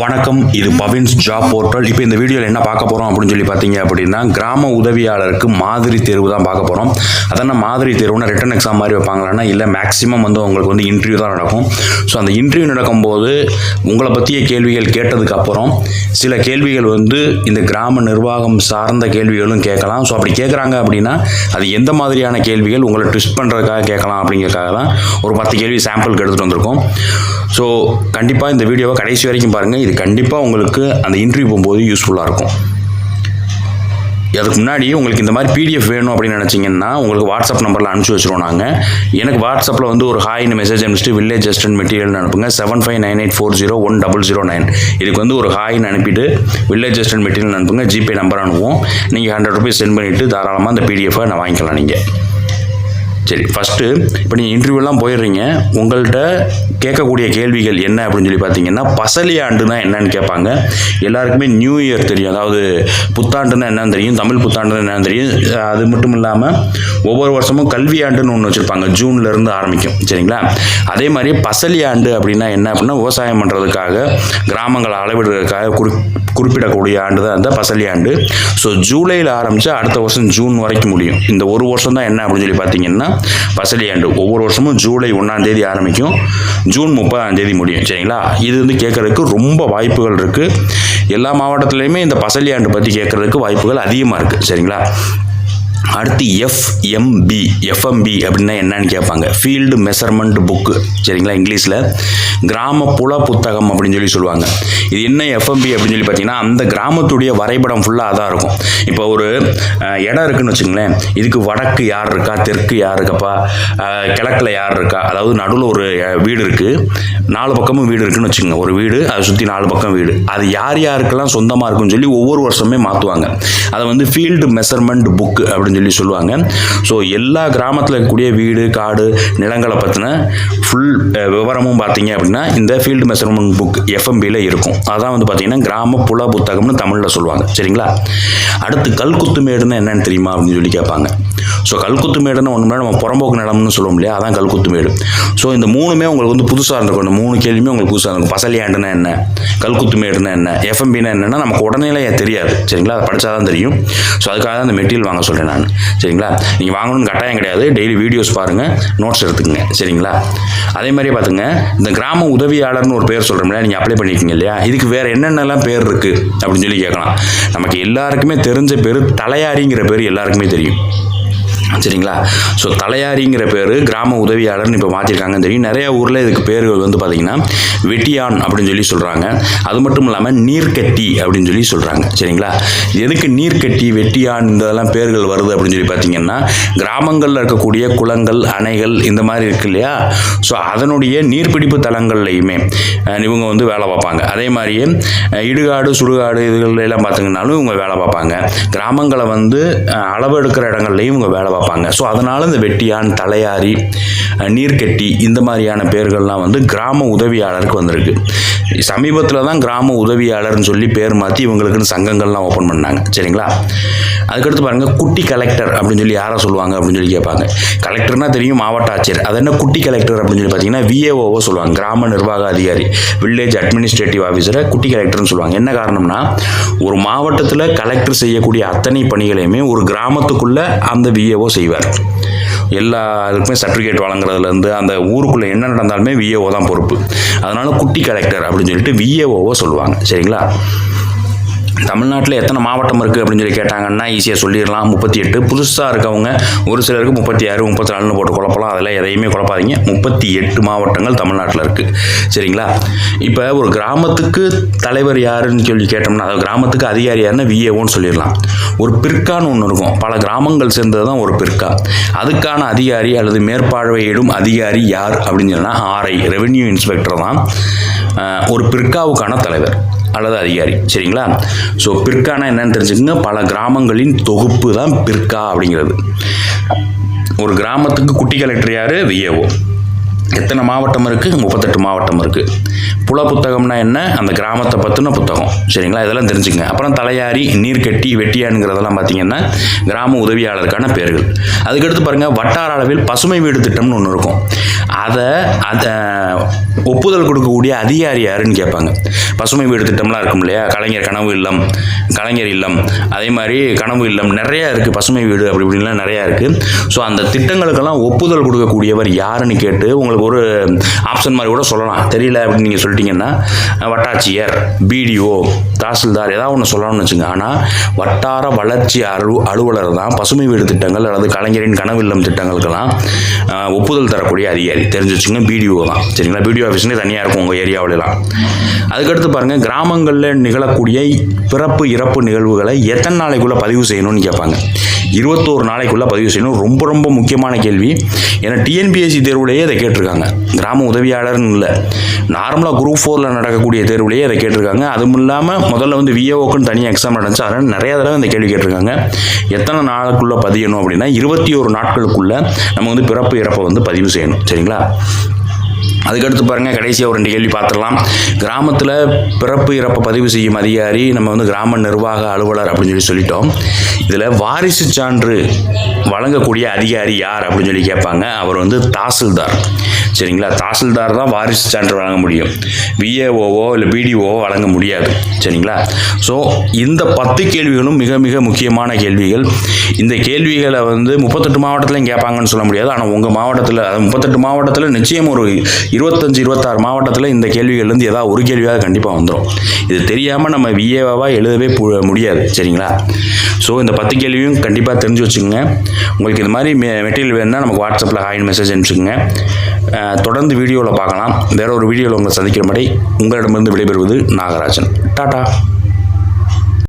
வணக்கம் இது பவின்ஸ் job portal. இப்போ இந்த வீடியோவில் என்ன பார்க்க போகிறோம் அப்படின்னு சொல்லி பார்த்தீங்க அப்படின்னா கிராம உதவியாளருக்கு மாதிரி தேர்வு தான் பார்க்க போகிறோம் அதனால் மாதிரி தேர்வுனா ரிட்டன் எக்ஸாம் மாதிரி வைப்பாங்களான்னா இல்லை மேக்ஸிமம் வந்து உங்களுக்கு வந்து இன்டர்வியூ தான் நடக்கும். ஸோ அந்த இன்டர்வியூ நடக்கும்போது உங்களை பற்றிய கேள்விகள் கேட்டதுக்கு அப்புறம் சில கேள்விகள் வந்து இந்த கிராம நிர்வாகம் சார்ந்த கேள்விகளும் கேட்கலாம். ஸோ அப்படி கேட்குறாங்க அப்படின்னா அது எந்த மாதிரியான கேள்விகள் உங்களை ட்விஸ்ட் பண்ணுறதுக்காக கேட்கலாம் அப்படிங்கிறதுக்காக தான் ஒரு பத்து கேள்வி சாம்பிளுக்கு எடுத்துகிட்டு வந்திருக்கோம். ஸோ கண்டிப்பாக இந்த வீடியோவை கடைசி வரைக்கும் பாருங்கள் இது கண்டிப்பாக உங்களுக்கு அந்த இன்டர்வியூ போகும்போது யூஸ்ஃபுல்லாக இருக்கும். அதுக்கு முன்னாடி உங்களுக்கு இந்த மாதிரி பிடிஎஃப் வேணும் அப்படின்னு நினச்சிங்கன்னா உங்களுக்கு வாட்ஸ்அப் நம்பரில் அனுப்பிச்சி வச்சிருவோம் நாங்கள் எனக்கு வாட்ஸ்அப்பில் வந்து ஒரு ஹாய்னு மெசேஜ் அனுப்பிச்சிட்டு வில்லேஜ் அசிஸ்டன்ட் மெட்டீரியல் அனுப்புங்க. Seven five nine eight four zero one double zero nine இதுக்கு வந்து ஒரு ஹாய்னு அனுப்பிட்டு வில்லேஜ் ஜஸ்டன் மெட்டீரியல் அனுப்புங்க. ஜிபே நம்பர் அனுப்புவோம். நீங்கள் ஹண்ட்ரட் ருபீஸ் சென்ட் பண்ணிவிட்டு தாராளமாக அந்த பிடிஎஃபை நான் வாங்கிக்கலாம் நீங்கள் சரி ஃபஸ்ட்டு இப்போ நீங்கள் இன்டர்வியூலாம் போயிடுறீங்க. உங்கள்கிட்ட கேட்கக்கூடிய கேள்விகள் என்ன அப்படின்னு சொல்லி பார்த்தீங்கன்னா பசலி ஆண்டுனா என்னன்னு கேட்பாங்க. எல்லாருக்குமே நியூ இயர் தெரியும். அதாவது புத்தாண்டுன்னா என்னன்னு தெரியும் தமிழ் புத்தாண்டுன்னு என்னன்னு தெரியும். அது மட்டும் இல்லாமல் ஒவ்வொரு வருஷமும் கல்வி ஆண்டுன்னு ஒன்று வச்சுருப்பாங்க. ஜூன்லேருந்து ஆரம்பிக்கும். சரிங்களா? அதே மாதிரி பசலி ஆண்டு அப்படின்னா என்ன அப்படின்னா விவசாயம் பண்ணுறதுக்காக கிராமங்களை அளவிடுறதுக்காக குறி குறிப்பிடக்கூடிய ஆண்டு தான் இந்த பசலி ஆண்டு ஸோ ஜூலையில் ஆரம்பித்து அடுத்த வருஷம் ஜூன் வரைக்கும் முடியும். இந்த ஒரு வருஷம் தான் என்ன அப்படின்னு சொல்லி பார்த்தீங்கன்னா பசலி ஆண்டு ஒவ்வொரு வருஷமும் ஜூலை ஒன்றாம் தேதி ஆரம்பிக்கும். ஜூன் முப்பதாம் தேதி முடியும் சரிங்களா? இது வந்து கேட்கறதுக்கு ரொம்ப வாய்ப்புகள் இருக்குது எல்லா மாவட்டத்துலேயுமே இந்த பசலி ஆண்டு பற்றி கேட்குறதுக்கு வாய்ப்புகள் அதிகமாக இருக்குது சரிங்களா? அடுத்து எஃப்எம்பி எஃப்எம்பி அப்படின்னா என்னன்னு கேட்பாங்க. ஃபீல்டு மெஷர்மெண்ட் புக்கு சரிங்களா இங்கிலீஷில்? கிராமப்புல புத்தகம் அப்படின்னு சொல்லி சொல்லுவாங்க. இது என்ன எஃப்எம்பி அப்படின்னு சொல்லி பார்த்தீங்கன்னா அந்த கிராமத்துடைய வரைபடம் ஃபுல்லாக அதான் இருக்கும். இப்போ ஒரு இடம் இருக்குன்னு வச்சுங்களேன். இதுக்கு வடக்கு யார் இருக்கா தெற்கு யார் இருக்கப்பா கிழக்கில் யார் இருக்கா? அதாவது நடுவில் ஒரு வீடு இருக்குது நாலு பக்கமும் வீடு இருக்குன்னு வச்சுக்கோங்க. ஒரு வீடு அதை சுற்றி நாலு பக்கம் வீடு. அது யார் யாருக்கெல்லாம் சொந்தமாக இருக்குன்னு சொல்லி ஒவ்வொரு வருஷமே மாற்றுவாங்க அதை வந்து ஃபீல்டு மெஷர்மெண்ட் புக்கு அப்படின்னு சொல்லி சொல்லுவாங்க. ஸோ எல்லா கிராமத்தில் இருக்கக்கூடிய வீடு காடு நிலங்களை பற்றின ஃபுல் விவரமும் பார்த்தீங்க அப்படின்னா இந்த ஃபீல்டு மெஷர்மெண்ட் புக் எஃப்எம்பியில் இருக்கும். அதான் வந்து பார்த்தீங்கன்னா கிராம புல புத்தகம்னு தமிழில் சொல்லுவாங்க. சரிங்களா? அடுத்து கல்குத்து மேடுன்னு என்னன்னு தெரியுமா அப்படின்னு சொல்லி கேட்பாங்க. ஸோ கல்குத்து மேடுன்னு ஒன்று நம்ம புறம்போக்கு நிலம்னு சொல்லுவோம் இல்லையா? அதான் கல்குத்து மேடு. ஸோ இந்த மூணுமே உங்களுக்கு வந்து புதுசாக இருந்திருக்கும். இந்த மூணு கேள்வியுமே உங்களுக்கு புதுசாக இருக்கும் பசலியாண்டுனா என்ன? கல்குத்து மேடுனா என்ன? எஃப்எம்பினா என்னென்னா நமக்கு உடனே தெரியாது. சரிங்களா? அதை படித்தா தான் தெரியும். ஸோ அதுக்காக தான் இந்த மெட்டீரியல் வாங்க சொல்கிறேன் நான். சரிங்களா? நீங்கள் வாங்கணும்னு கட்டாயம் கிடையாது. டெய்லி வீடியோஸ் பாருங்கள் நோட்ஸ் எடுத்துக்கங்க. சரிங்களா? அதே மாதிரியே பார்த்துங்க இந்த கிராம உதவியாளர்னு ஒரு பேர் சொல்கிறோம்ல நீங்கள் அப்ளை பண்ணியிருக்கீங்க இல்லையா? இதுக்கு வேறு என்னென்னலாம் பேர் இருக்குது அப்படின்னு சொல்லி கேட்கலாம். நமக்கு எல்லாருக்குமே தெரிஞ்ச பேர் தலையாரிங்கிற பேர் எல்லாருக்குமே தெரியும். சரிங்களா? ஸோ தலையாரிங்கிற பேர் கிராம உதவியாளர்னு இப்போ மாற்றிருக்காங்கன்னு தெரியும். நிறையா ஊரில் இதுக்கு பேர்கள் வந்து பார்த்தீங்கன்னா வெட்டியான் அப்படின்னு சொல்லி சொல்கிறாங்க அது மட்டும் இல்லாமல் நீர்க்கட்டி அப்படின்னு சொல்லி சொல்கிறாங்க சரிங்களா? எதுக்கு நீர்க்கட்டி வெட்டியான் இதெல்லாம் பேர்கள் வருது அப்படின்னு சொல்லி பார்த்தீங்கன்னா கிராமங்களில் இருக்கக்கூடிய குளங்கள் அணைகள் இந்த மாதிரி இருக்கு இல்லையா? ஸோ அதனுடைய நீர்பிடிப்பு தலங்கள்லையுமே இவங்க வந்து வேலை பார்ப்பாங்க. அதே மாதிரியே இடுகாடு சுடுகாடு இதுகள் பார்த்தீங்கன்னாலும் இவங்க வேலை பார்ப்பாங்க. கிராமங்களை வந்து அளவு எடுக்கிற இடங்கள்லையும் இவங்க வேலை பார்ப்பாங்க ஸோ அதனால் இந்த வெட்டியான் தலையாரி நீர்க்கட்டி இந்த மாதிரியான பேர்கள்லாம் வந்து கிராம உதவியாளருக்கு வந்திருக்கு. சமீபத்தில் தான் கிராம உதவியாளர்னு சொல்லி பேர் மாற்றி இவங்களுக்குன்னு சங்கங்கள்லாம் ஓப்பன் பண்ணாங்க. சரிங்களா? அதுக்கடுத்து பாருங்கள் குட்டி கலெக்டர் அப்படின்னு சொல்லி யாரை சொல்லுவாங்க அப்படின்னு சொல்லி கேட்பாங்க. கலெக்டர்னா தெரியும் மாவட்ட ஆட்சியர். அது என்ன குட்டி கலெக்டர் அப்படின்னு சொல்லி பார்த்தீங்கன்னா விஏஓவோ சொல்லுவாங்க. கிராம நிர்வாக அதிகாரி வில்லேஜ் அட்மினிஸ்ட்ரேட்டிவ் ஆஃபீஸரை குட்டி கலெக்டர்னு சொல்லுவாங்க. என்ன காரணம்னா ஒரு மாவட்டத்தில் கலெக்டர் செய்யக்கூடிய அத்தனை பணிகளையுமே ஒரு கிராமத்துக்குள்ளே அந்த விஏஓ செய்வார். எல்லாருக்குமே சர்டிஃபிகேட் வழங்குறதுலேருந்து அந்த ஊருக்குள்ளே என்ன நடந்தாலுமே விஏஓ தான் பொறுப்பு. அதனால குட்டி கலெக்டர் அப்படின்னு சொல்லிட்டு விஏஓவை சொல்லுவாங்க. சரிங்களா? தமிழ்நாட்டில் எத்தனை மாவட்டம் இருக்குது அப்படின்னு சொல்லி கேட்டாங்கன்னா ஈஸியாக சொல்லிடலாம். முப்பத்தி எட்டு. புதுசாக இருக்கவங்க ஒரு சிலருக்கு முப்பத்தி ஆறு முப்பத்தி நாலுன்னு போட்டு குழப்பலாம். அதெல்லாம் எதையுமே குழப்பாதீங்க. முப்பத்தி எட்டு மாவட்டங்கள் தமிழ்நாட்டில் இருக்குது சரிங்களா? இப்போ ஒரு கிராமத்துக்கு தலைவர் யாருன்னு சொல்லி கேட்டோம்னா அதாவது கிராமத்துக்கு அதிகாரி யாருன்னா விஏஓன்னு சொல்லிடலாம். ஒரு பிற்கான்னு ஒன்று இருக்கும். பல கிராமங்கள் சேர்ந்தது தான் ஒரு பிற்கா. அதுக்கான அதிகாரி அல்லது மேற்பார்வையிடும் அதிகாரி யார் அப்படின்னு சொன்னால் ஆர்ஐ ரெவென்யூ இன்ஸ்பெக்டர் தான். ஒரு பிற்காவுக்கான தலைவர் அல்லது அதிகாரி சரிங்களா? ஸோ பிற்கானா என்னன்னு தெரிஞ்சுக்கோங்க. பல கிராமங்களின் தொகுப்பு தான் பிற்கா அப்படிங்கிறது. ஒரு கிராமத்துக்கு குட்டி கலெக்டர் யார்? விஏஓ எத்தனை மாவட்டம் இருக்குது முப்பத்தெட்டு மாவட்டம் இருக்குது புல புத்தகம்னா என்ன? அந்த கிராமத்தை பற்றின புத்தகம். சரிங்களா? இதெல்லாம் தெரிஞ்சுங்க. அப்புறம் தலையாரி நீர்க்கட்டி வெட்டியானுங்கிறதெல்லாம் பார்த்தீங்கன்னா கிராம உதவியாளருக்கான பேர்கள். அதுக்கடுத்து பாருங்கள் வட்டார அளவில் பசுமை வீடு திட்டம்னு ஒன்று இருக்கும். அதை அதை ஒப்புதல் கொடுக்கக்கூடிய அதிகாரி யாருன்னு கேட்பாங்க. பசுமை வீடு திட்டம்லாம் இருக்கும் இல்லையா? கலைஞர் கனவு இல்லம் கலைஞர் இல்லம் அதே மாதிரி கனவு இல்லம் நிறையா இருக்குது பசுமை வீடு அப்படி இப்படின்லாம் நிறையா இருக்குது ஸோ அந்த திட்டங்களுக்கெல்லாம் ஒப்புதல் கொடுக்கக்கூடியவர் யாருன்னு கேட்டு உங்களுக்கு ஒரு ஆப்ஷன் மாதிரி கூட சொல்லலாம். தெரியல அப்படின்னு நீங்கள் சொல்லிட்டீங்கன்னா வட்டாட்சியர் பிடிஓ தாசில்தார் ஏதாவது ஒன்று சொல்லணும்னு வச்சுங்க. ஆனால் வட்டார வளர்ச்சி அலு அலுவலர் தான் பசுமை வீடு திட்டங்கள் அல்லது கலைஞரின் கனவு இல்லம் திட்டங்களுக்கெல்லாம் ஒப்புதல் தரக்கூடிய அதிகாரி. தெரிஞ்சு வச்சுங்க பிடிஓ தான். சரிங்களா? பிடிஓ ஆஃபீஸ்லேயே தனியாக இருக்கும் உங்கள் ஏரியாவிலலாம். அதுக்கடுத்து பாருங்கள் கிராமங்களில் நிகழக்கூடிய பிறப்பு இறப்பு நிகழ்வுகளை எத்தனை நாளைக்குள்ளே பதிவு செய்யணும்னு கேட்பாங்க. இருபத்தோரு நாளைக்குள்ளே பதிவு செய்யணும். ரொம்ப ரொம்ப முக்கியமான கேள்வி. ஏன்னா டிஎன்பிஎஸ்சி தேர்வுலேயே அதை கேட்டிருக்காங்க. கிராம உதவியாளர்னு இல்லை. நார்மலாக குரூப் ஃபோரில் நடக்கக்கூடிய தேர்வுலேயே அதை கேட்டிருக்காங்க. அதுவும் இல்லாமல் முதல்ல வந்து விஏஓக்குன்னு தனியாக எக்ஸாம் நடந்துச்சு. அதனால் நிறைய தடவை இந்த கேள்வி கேட்டிருக்காங்க. எத்தனை நாளுக்குள்ளே பதியணும் அப்படின்னா இருபத்தி ஒரு நாட்களுக்குள்ளே நம்ம வந்து பிறப்பு இறப்பை வந்து பதிவு செய்யணும். சரிங்களா? அதுக்கடுத்து பாருங்கள் கடைசியாக ஒரு ரெண்டு கேள்வி பார்த்துடலாம். கிராமத்தில் பிறப்பு இறப்பை பதிவு செய்யும் அதிகாரி நம்ம வந்து கிராம நிர்வாக அலுவலர் அப்படின்னு சொல்லி சொல்லிட்டோம். இதில் வாரிசு சான்று வழங்கக்கூடிய அதிகாரி யார் அப்படின்னு சொல்லி கேட்பாங்க. அவர் வந்து தாசில்தார். சரிங்களா? தாசில்தார் தான் வாரிசு சான்று வழங்க முடியும். விஏஓவோ இல்லை பிடிஓவோ வழங்க முடியாது. சரிங்களா? ஸோ இந்த பத்து கேள்விகளும் மிக மிக முக்கியமான கேள்விகள். இந்த கேள்விகளை வந்து முப்பத்தெட்டு மாவட்டத்திலையும் கேட்பாங்கன்னு சொல்ல முடியாது. ஆனால் உங்கள் மாவட்டத்தில் அது முப்பத்தெட்டு மாவட்டத்தில் நிச்சயம் ஒரு இருபத்தஞ்சு இருபத்தாறு மாவட்டத்தில் இந்த கேள்விகள்லேருந்து ஏதாவது ஒரு கேள்வியாக கண்டிப்பாக வந்துடும் இது தெரியாமல் நம்ம விஏவாவாக எழுதவே முடியாது சரிங்களா? ஸோ இந்த பத்து கேள்வியும் கண்டிப்பாக தெரிஞ்சு வச்சுக்கோங்க. உங்களுக்கு இது மாதிரி மெ மெட்டீரியல் வேணும்னா நமக்கு வாட்ஸ்அப்பில் ஹாயின் மெசேஜ் அனுப்பிச்சுக்கோங்க. தொடர்ந்து வீடியோவில் பார்க்கலாம். வேற ஒரு வீடியோவில் உங்களை சந்திக்கிற மாதிரி உங்களிடமிருந்து விடைபெறுவது நாகராஜன். டாடா!